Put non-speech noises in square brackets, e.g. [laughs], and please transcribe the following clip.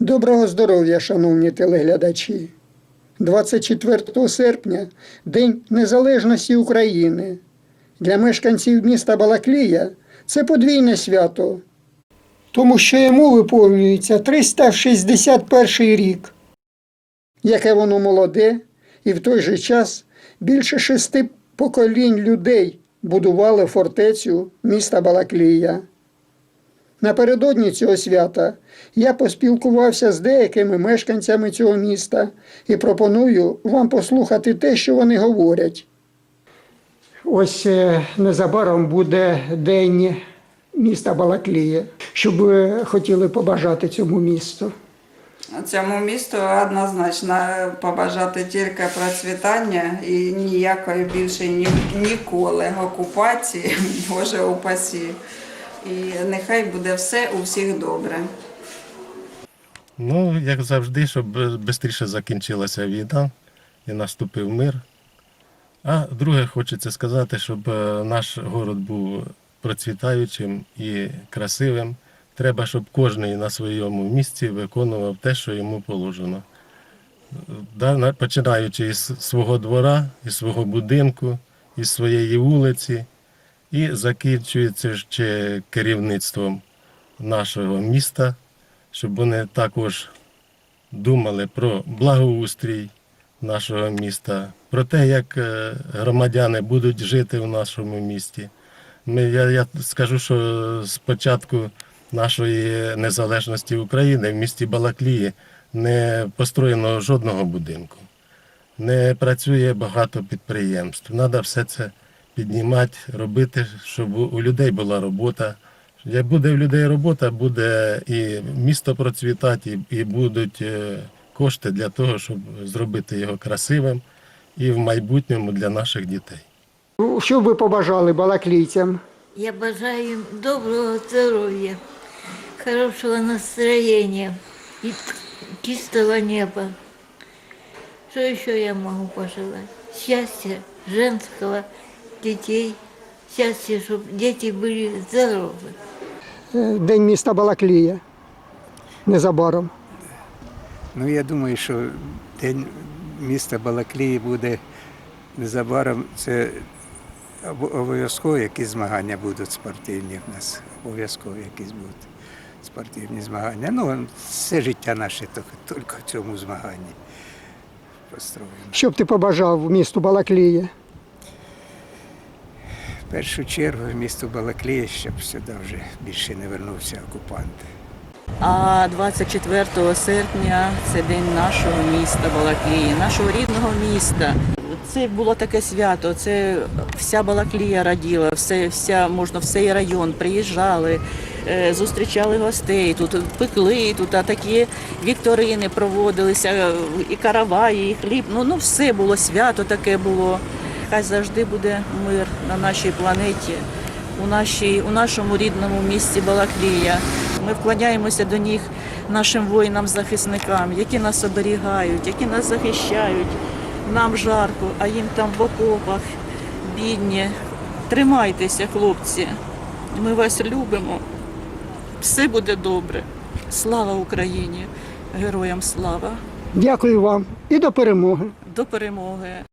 Доброго здоров'я, шановні телеглядачі. 24 серпня День Незалежності України. Для мешканців міста Балаклія це подвійне свято, тому що йому виповнюється 361 рік. Яке воно молоде, і в той же час більше шести поколінь людей будували фортецю міста Балаклія. Напередодні цього свята я поспілкувався з деякими мешканцями цього міста і пропоную вам послухати те, що вони говорять. Ось е, незабаром буде день міста Балаклія. Що б хотіли побажати цьому місту? Цьому місту однозначно побажати тільки процвітання і ніякої більше ні, ніколи окупації, [laughs] Боже упасі. І нехай буде все у всіх добре. Ну, як завжди, щоб швидше закінчилася війна і наступив мир. А друге, хочеться сказати, щоб е, наш город був процвітаючим і красивим. Треба, щоб кожен на своєму місці виконував те, що йому положено. Починаючи із свого двора, із свого будинку, із своєї вулиці, і закінчується ще керівництвом нашого міста, щоб вони також думали про благоустрій нашого міста, про те, як е, громадяни будуть жити в нашому місті. Ми, я, я скажу, що з початку нашої незалежності України в місті Балаклії не построєно жодного будинку, не працює багато підприємств. Треба все це піднімати, робити, щоб у людей була робота. Як буде в людей робота, буде і місто процвітати, і, і будуть е, кошти для того, щоб зробити його красивим і в майбутньому для наших дітей. Що б ви побажали балаклійцям? Я бажаю им доброго здоровья, хорошего настроения и чистого неба. Что еще я могу пожелать? Счастья женского, детей, счастья, чтобы дети были здоровы. Е, День міста Балаклія. Незабаром. Ну, я думаю, що день міста Балаклії буде незабаром. Це обо- обов'язково якісь змагання будуть спортивні в нас. Обов'язково якісь будуть спортивні змагання. Ну, все життя наше тільки- тільки в цьому змаганні построєно. Що б ти побажав місту Балаклія? В першу чергу в місто Балаклія, щоб сюди вже більше не вернувся окупант. А 24 серпня це день нашого міста Балаклії, нашого рідного міста. Це було таке свято. Це вся Балаклія раділа, все, вся можна, всей район приїжджали, е, зустрічали гостей. Тут пекли, тут такі вікторини проводилися, і караваї, і хліб. Ну, ну все було свято таке було. Хай завжди буде мир на нашій планеті у, нашій, у нашому рідному місті Балаклія. Ми вкладаємося до них, нашим воїнам-захисникам, які нас оберігають, які нас захищають. Нам жарко, а їм там в окопах бідні. Тримайтеся, хлопці. Ми вас любимо. Все буде добре. Слава Україні! Героям слава! Дякую вам і до перемоги. До перемоги!